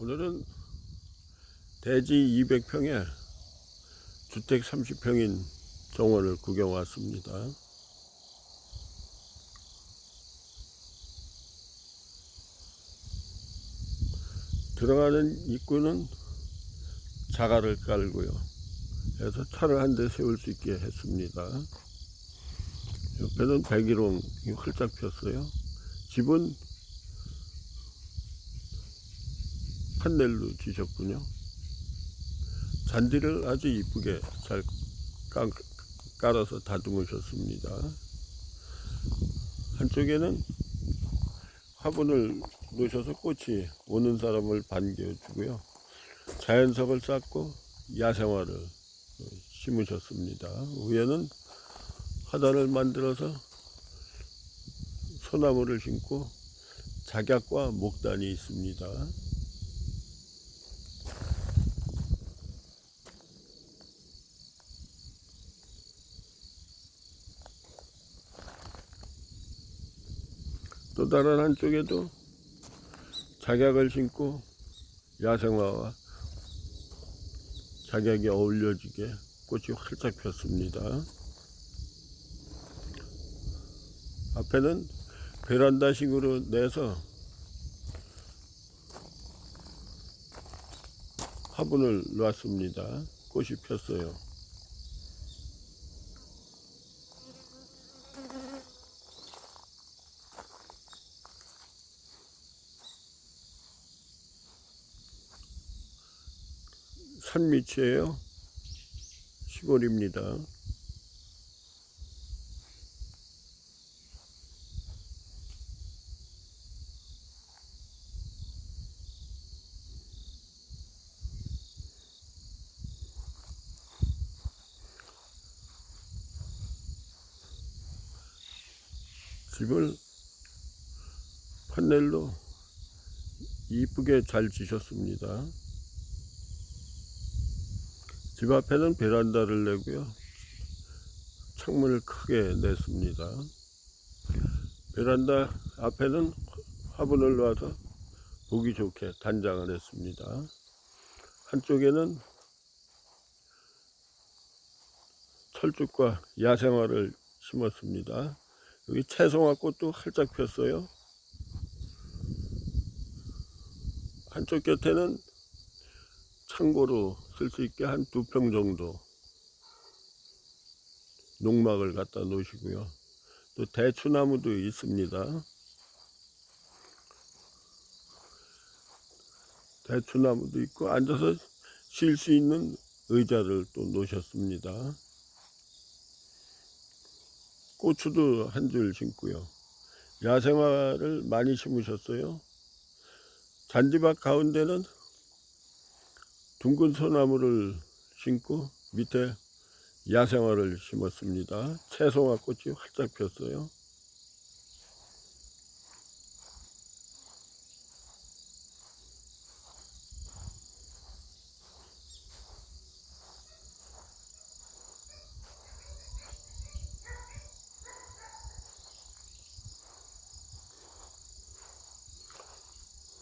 오늘은 대지 200평에 주택 30평인 정원을 구경 왔습니다. 들어가는 입구는 자갈을 깔고요. 그래서 차를 한 대 세울 수 있게 했습니다. 옆에는 백일홍이 활짝 폈어요. 집은 판넬로 지셨군요. 잔디를 아주 이쁘게 잘 깔, 깔아서 다듬으셨습니다. 한쪽에는 화분을 놓으셔서 꽃이 오는 사람을 반겨주고요. 자연석을 쌓고 야생화를 어, 심으셨습니다. 위에는 화단을 만들어서 소나무를 심고 작약과 목단이 있습니다. 또 다른 한쪽에도 작약을 심고 야생화와 작약이 어울려지게 꽃이 활짝 폈습니다. 앞에는 베란다식으로 내서 화분을 놨습니다. 꽃이 폈어요. 산 밑이에요. 시골입니다. 집을 판넬로 이쁘게 잘 지셨습니다. 집 앞에는 베란다를 내고요. 창문을 크게 냈습니다. 베란다 앞에는 화분을 놔서 보기 좋게 단장을 했습니다. 한쪽에는 철쭉과 야생화를 심었습니다. 여기 채송화 꽃도 활짝 폈어요. 한쪽 곁에는 창고로 쓸 수 있게 한 두 평 정도 농막을 갖다 놓으시고요. 또 대추나무도 있습니다. 대추나무도 있고 앉아서 쉴 수 있는 의자를 또 놓으셨습니다. 고추도 한 줄 심고요. 야생화를 많이 심으셨어요. 잔디밭 가운데는 둥근 소나무를 심고 밑에 야생화를 심었습니다. 채송화 꽃이 활짝 폈어요.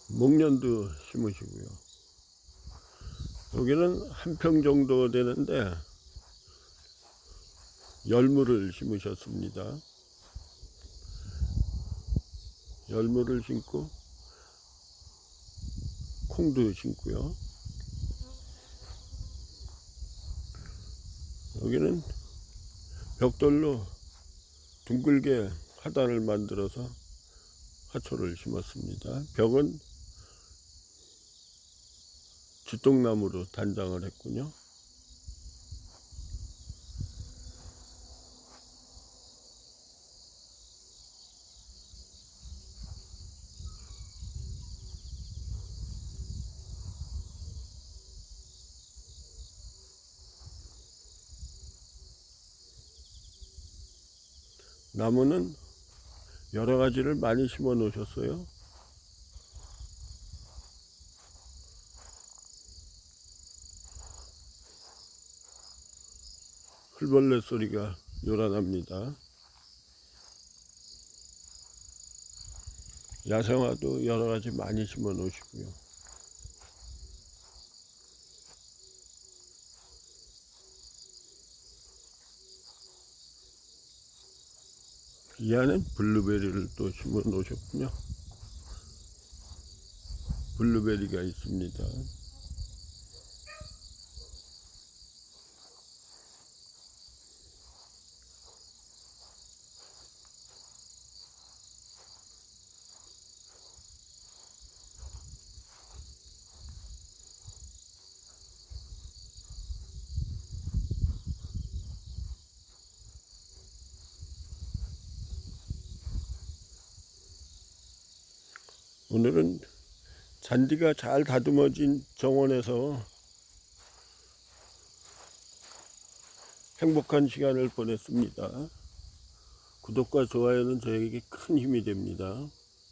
목련도 심으시고요. 여기는 한 평 정도 되는데 열무를 심으셨습니다. 열무를 심고 콩도 심고요. 여기는 벽돌로 둥글게 화단을 만들어서 화초를 심었습니다. 벽은 주통나무로 단장을 했군요. 나무는 여러 가지를 많이 심어 놓으셨어요. 풀벌레 소리가 요란합니다. 야생화도 여러 가지 많이 심어 놓으시고요. 이 안에 블루베리를 또 심어 놓으셨군요. 블루베리가 있습니다. 오늘은 잔디가 잘 다듬어진 정원에서 행복한 시간을 보냈습니다. 구독과 좋아요는 저에게 큰 힘이 됩니다.